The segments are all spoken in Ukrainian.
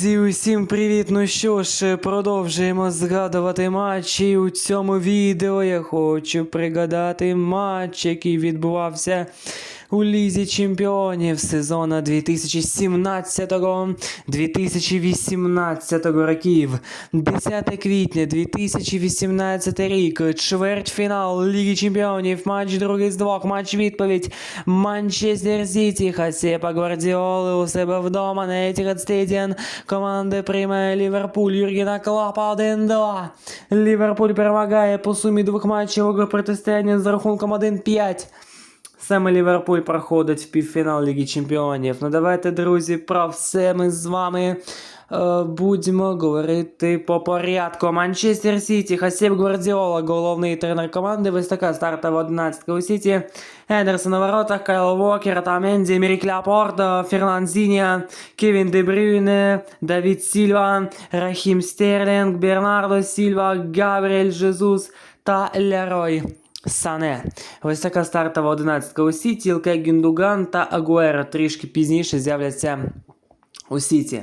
Друзі, усім привіт! Ну що ж, продовжуємо згадувати матчі. У цьому відео я хочу пригадати матч, який відбувався у Лізі Чемпіонів сезону 2017-2018 років. 10 квітня 2018 рік. Чвертьфінал Ліги Чемпіонів. Матч другий з двох. Матч відповідь. Манчестер Сіті. Хасепа Гвардіоли у себе вдома на Етihad Стедіан. Команда приймає Ліверпуль. Юргена Клопа 1-2. Ліверпуль перемагає по сумі двох матчів протистояння з рахунком 1-5. Саме Ліверпуль проходить в півфінал Ліги Чемпіонів. Ну давайте, друзі, про все ми з вами е, будемо говорити по порядку. Манчестер Сіті, Хасіб Гвардіола, головний тренер команди. Ось така стартова 11 у Сіті. Ендерсон на воротах, Кайл Вокер, Таменді, Мірік Ляпорт, Ферлан Зінія, Кевін Де Брюйне, Давід Сільва, Рахім Стерлінг, Бернардо Сільва, Габріель Жезус та Лерой Сане. Ось така стартова 11 у Сіті. Ілке Гюндуган та Агуера трішки пізніше з'являться у Сіті.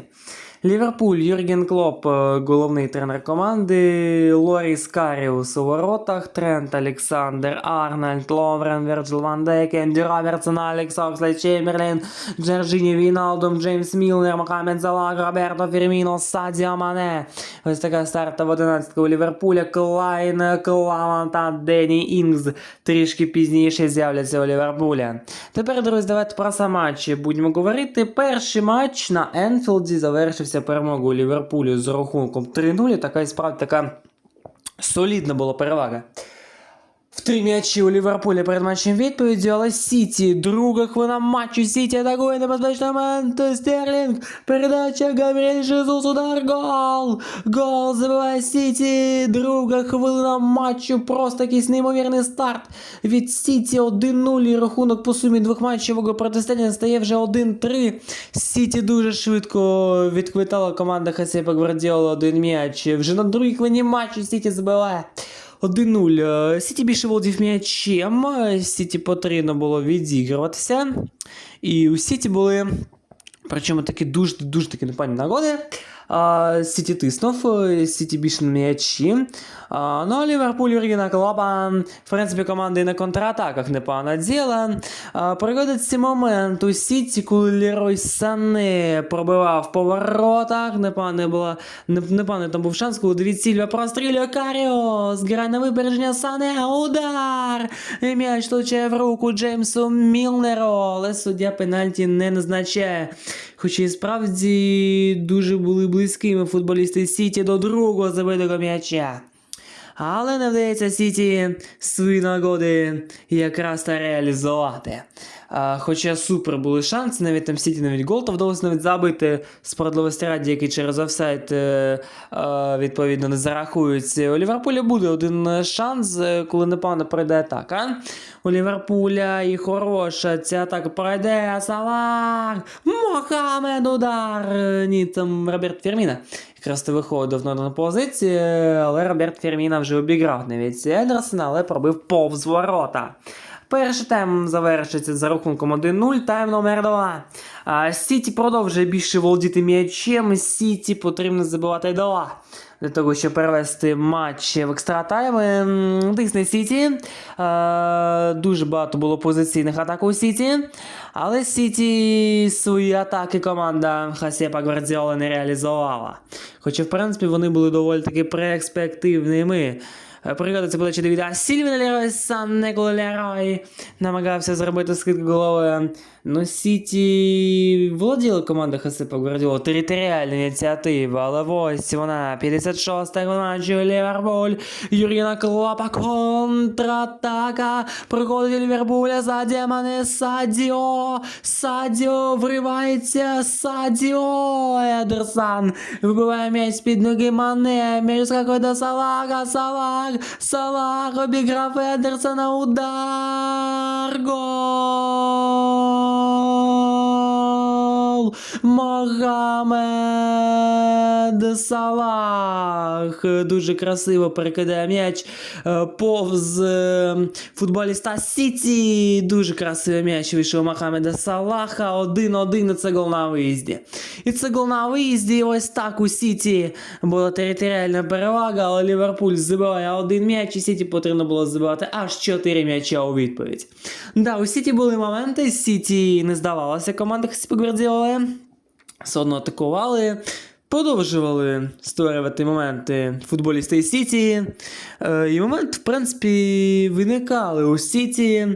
Ліверпуль, Юрген Клоп, е, головний тренер команди, Лоріс Каріус у воротах, Трент Олександр, Арнольд, Ловрен, Вірджил Ван Дейк, Енді Робертсон, Алекс Окслей, Чемберлін, Джорджіні Віналдум, Джеймс Мілнер, Мохамед Залаг, Роберто Фірміно, Садіо Мане. Ось така стартова 11 у Ліверпуля, Клайн, Клаван та Дені Інгз трішки пізніше з'являться у Ліверпуля. Тепер, друзі, давайте про сам матч будемо говорити. Перший матч на Енфілді завершився перемогою Ліверпулю з рахунком 3-0. Така і справді така солідна була перевага. В три м'ячі у Ліверпулі перед матчем відповіді, але Сіті, друга хвилина матчу, Сіті атакує небезпечний момент, Стерлінг, передача Габріель Жезус, удар, гол! Гол забиває Сіті, друга хвилина матчу, просто якийсь неймовірний старт від Сіті 1-0 і рахунок по сумі двох матчів протистояння стає вже 1-3. Сіті дуже швидко відквитала команда Хасепа Гвардіола один м'яч. Вже на другій хвилині матчу Сіті забиває. 1-0. Е, Сіті більше володів м'ячем. е, Сіті потрібно було відігруватися. І у Сіті були. Причому такі дуже дуже такі непевні нагоди. Сіті тиснув, е, Сіті більше на м'ячі. Ну, а Ліверпуль Юргена Клопа, в принципі, команда і на контратаках непогано діла. Пригодить цей момент у Сіті, коли Лерой Сане пробивав по воротах. Непоганий була, неп- непоганий там був шанс, коли Давід Сільва прострілює Каріос, грає на випередження Сане, удар! І м'яч влучає в руку Джеймсу Мілнеру, але суддя пенальті не назначає. Хоча і справді дуже були близькими футболісти Сіті до другого забитого м'яча. Але не вдається Сіті свої нагоди якраз та реалізувати. А, хоча супер були шанси, навіть там Сіті навіть гол, то вдалося навіть забити справедливості раді, який через офсайд е, відповідно не зарахується. У Ліверпуля буде один шанс, е, коли непогано пройде атака. У Ліверпуля і хороша ця атака пройде. Салах! Мохамед удар! Ні, там Роберт Ферміна. То виходив на позиції, але Роберт Ферміна вже обіграв навіть Едерсона, але пробив повз ворота. Перший тайм завершиться за рахунком 1-0, тайм номер 2. Сіті продовжує більше володіти м'ячем, Сіті потрібно забивати 2. Для того, щоб перевести матч в екстратайм. Ем, Тисне Сіті. Дуже багато було позиційних атак у Сіті. Але Сіті свої атаки команда Хасепа Гвардіола не реалізувала. Хоча, в принципі, вони були доволі таки перспективними. Е, Пригадується подача Девіда Сільвіна Лерой, сам Никола Лерой намагався зробити скидку голови. Ну, Сіті володіла команда Хасипа Гвардіола територіальна ініціатива, але ось вона, 56-та матчу Ліверпуль, Юріна Клопа, контратака, приходить Ліверпуля, Садіо Мане, Садіо, Садіо, вривається, Садіо, Едерсон, вибиває м'яч з-під ноги Мане, м'яч скакує до Салаха, Салах, Салах обіграв Едерсона, удар, гол! Могамед Мохамед Салах дуже красиво перекидає м'яч е, повз е, футболіста Сіті. Дуже красивий м'яч вийшов у Мохамеда Салаха. 1-1 і це гол на виїзді. І це гол на виїзді. І ось так у Сіті була територіальна перевага, але Ліверпуль забиває один м'яч, і Сіті потрібно було забивати аж 4 м'яча у відповідь. Да, у Сіті були моменти, Сіті не здавалося команда Хасіпа Одно атакували. Продовжували створювати моменти футболісти Сіті. Е, і моменти, в принципі, виникали у Сіті.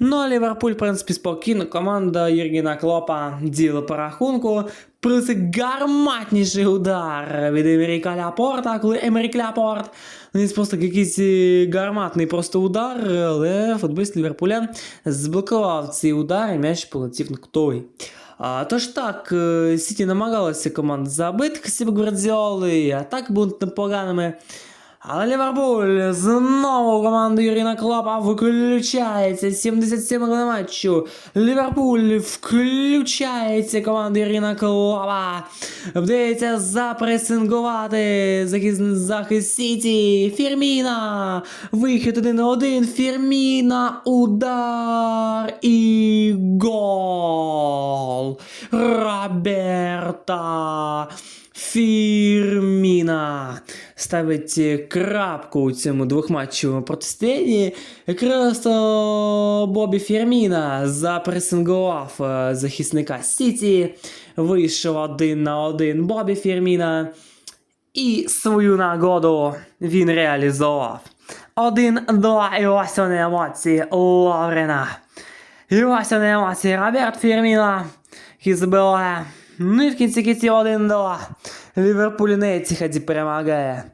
Ну, а Ліверпуль, в принципі, спокійно. Команда Єргіна Клопа діла по рахунку. Плюс гарматніший удар від Емеріка Ляпорта, коли Емерік Ляпорт наніс просто якийсь е, гарматний просто удар, але футболіст Ліверпуля зблокував цей удар і м'яч полетів на кутовий. А, тож так, е, Сіті намагалася команда забити Хасіб Гвардіоли, а так будуть непоганими. Але Ліверпуль знову команда Юріна Клопа виключається. 77 на матчу. Ліверпуль включається команда Юріна Клопа. Вдається запресингувати захист, захист Сіті. Фірміна. Вихід 1 на 1. Фірміна. Удар і гол. Роберта. Фірміна Ставить крапку у цьому двохматчевому протистоянні. Якраз Бобі Фірміна запресингував е, захисника Сіті. Вийшов один на один Бобі Фірміна. І свою нагоду він реалізував. Один-два, і ось вони емоції Лаврена. І ось вони емоції Роберт Фірміна, який забиває. Ну і в кінці кінці 1-2. Ліверпуль на Етіхаді перемагає.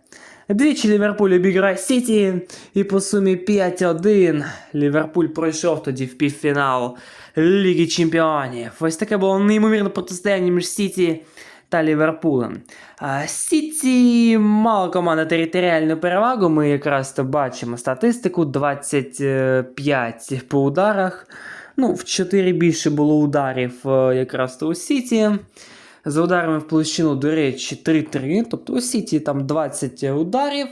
Двічі Ліверпуль обіграє Сіті, і по сумі 5-1 Ліверпуль пройшов тоді в півфінал Ліги Чемпіонів. Ось таке було неймовірне протистояння між Сіті та Ліверпулем. А Сіті мала команда територіальну перевагу. Ми якраз то бачимо статистику: 25 по ударах. Ну, в 4 більше було ударів е, якраз то у Сіті. За ударами в площину, до речі, 3-3. Тобто усі ті там 20 ударів,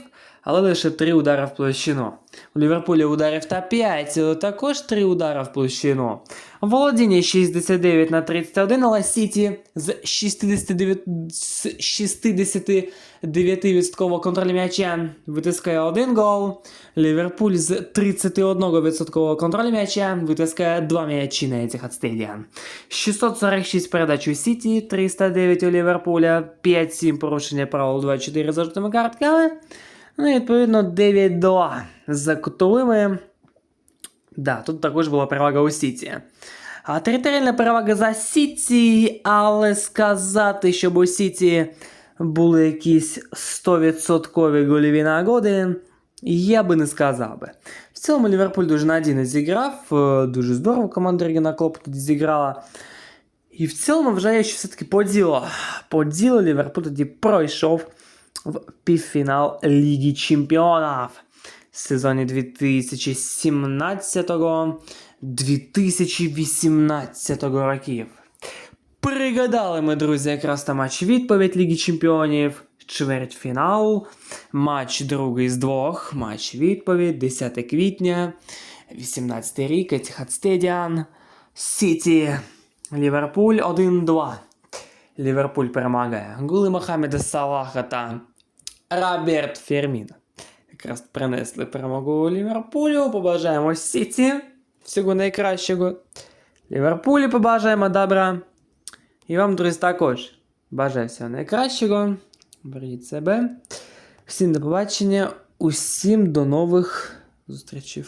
але лише 3 удари в площину. У Ліверпулі ударів та 5, але також 3 удари в площину. Володіння 69 на 31, але Сіті з 69, з 69% контролю м'яча витискає один гол. Ліверпуль з 31% контролю м'яча витискає 2 м'ячі на Etihad Stadium. 646 передач у Сіті, 309 у Ліверпуля, 5-7 порушення правил 2-4 за жовтими картками. Ну і відповідно 9-2 за кутовими. Да, тут також була перевага у Сіті. А територіальна перевага за Сіті, але сказати, щоб у Сіті були якісь 100% гольові нагоди, я би не сказав би. В цілому Ліверпуль дуже надійно зіграв, е, дуже здорово команда Рігена Клопа тоді зіграла. І в цілому вважаю, що все-таки. По ділу Ліверпуль тоді пройшов в півфінал Ліги Чемпіонів. Сезоні 2017-2018 років. Пригадали ми, друзі, якраз та матч відповідь Ліги Чемпіонів, чвертьфінал, матч другий з двох, матч відповідь, 10 квітня, 18 рік, Etihad Stadium, Сіті, Ліверпуль 1-2. Ліверпуль перемагає. Гули Мохамеда Салаха та Роберт Фермін. Якраз принесли перемогу Ліверпулю. Побажаємо Сіті. Всього найкращого. Ліверпулі побажаємо добра. І вам, друзі, також бажаю всього найкращого. Беріть себе. Всім до побачення. Усім до нових зустрічей.